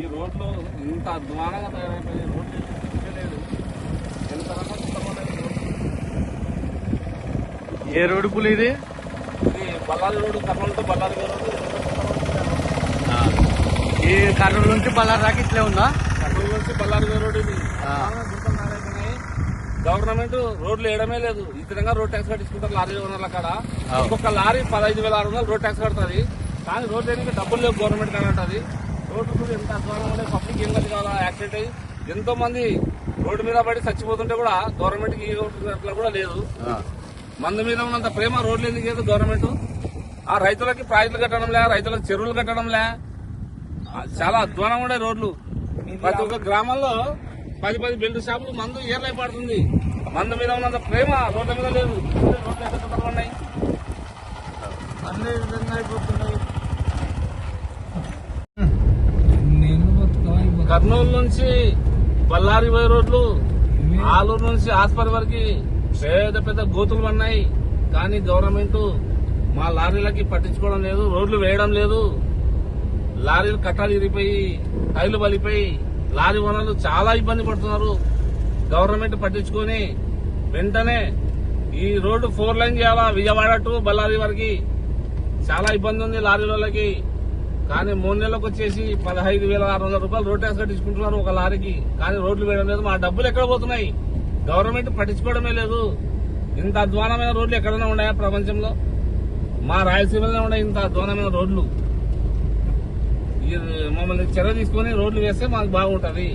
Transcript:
ఈ రోడ్లు ఇంత అధ్వానంగా తయారైపోయి రోడ్లు లేదు ఎంత రోడ్లు ఏ రోడ్డు పులి ఇది? ఇది Bellary road Kurnool to road. ఈ కర్నూలు నుంచి బళ్ళారి దాకా ఇట్లే ఉందా? కర్నూలు నుంచి బళ్ళారి రోడ్డు ఇది. గవర్నమెంట్ రోడ్లు వేయడమే లేదు. ఈ విధంగా రోడ్ ట్యాక్స్ కట్టించుకుంటారు లారీ ఓనర్ల కాడ. ఒక్కొక్క లారీ పదహైదు వేల ఆరు వందలు రోడ్ ట్యాక్స్ కడుతుంది. కానీ రోడ్ వేయడానికి డబ్బులు లేవు గవర్నమెంట్ కానీ కూడా ఎంత అధ్వానం ఉండే పబ్లిక్ ఏం గది కావాలా యాక్సిడెంట్ అయ్యి. ఎంతో మంది రోడ్డు మీద పడి చచ్చిపోతుంటే కూడా గవర్నమెంట్కి కూడా లేదు. మందు మీద ఉన్నంత ప్రేమ రోడ్లు ఎందుకు లేదు గవర్నమెంట్ ఆ రైతులకి ప్రాజెక్టులు కట్టడం లే రైతులకు చెరువులు కట్టడం లే చాలా అధ్వానం ఉండే రోడ్లు. ప్రతి ఒక్క గ్రామంలో పది పది బెల్ట్ షాపులు మందు ఏర్లై పడుతుంది మందు మీద ఉన్నంత ప్రేమ రోడ్ల మీద లేదు. రోడ్లు ఎక్కడ కట్టబడినాయి అన్ని విధంగా అయిపోతున్నాయి. కర్నూలు నుంచి బళ్ళారి పోయే రోడ్లు ఆలూరు నుంచి ఆస్పరి వరకు పెద్ద పెద్ద గోతులు ఉన్నాయి కానీ గవర్నమెంట్ మా లారీలకి పట్టించుకోవడం లేదు రోడ్లు వేయడం లేదు. లారీలు కట్టాలు ఇరిగిపోయి టైర్లు పలిపోయి లారీ ఓనర్లు చాలా ఇబ్బంది పడుతున్నారు. గవర్నమెంట్ పట్టించుకొని వెంటనే ఈ రోడ్డు ఫోర్ లైన్ చేయాలా? విజయవాడ టు బళ్ళారి వరకు. చాలా ఇబ్బంది ఉంది లారీ వాళ్ళకి కానీ మూడు నెలలకు వచ్చేసి పదహైదు వేల ఆరు వందల రూపాయలు రోడ్ ట్యాక్స్ కట్టించుకుంటున్నారు ఒక లారీకి. కానీ రోడ్లు వేయడం లేదు మా డబ్బులు ఎక్కడ పోతున్నాయి? గవర్నమెంట్ పట్టించుకోవడమే లేదు. ఇంత అధ్వానమైన రోడ్లు ఎక్కడైనా ఉన్నాయా ప్రపంచంలో? మా రాయలసీమలోనే ఉన్నాయి ఇంత అధ్వానమైన రోడ్లు. మమ్మల్ని చర్య తీసుకొని రోడ్లు వేస్తే మాకు బాగుంటుంది.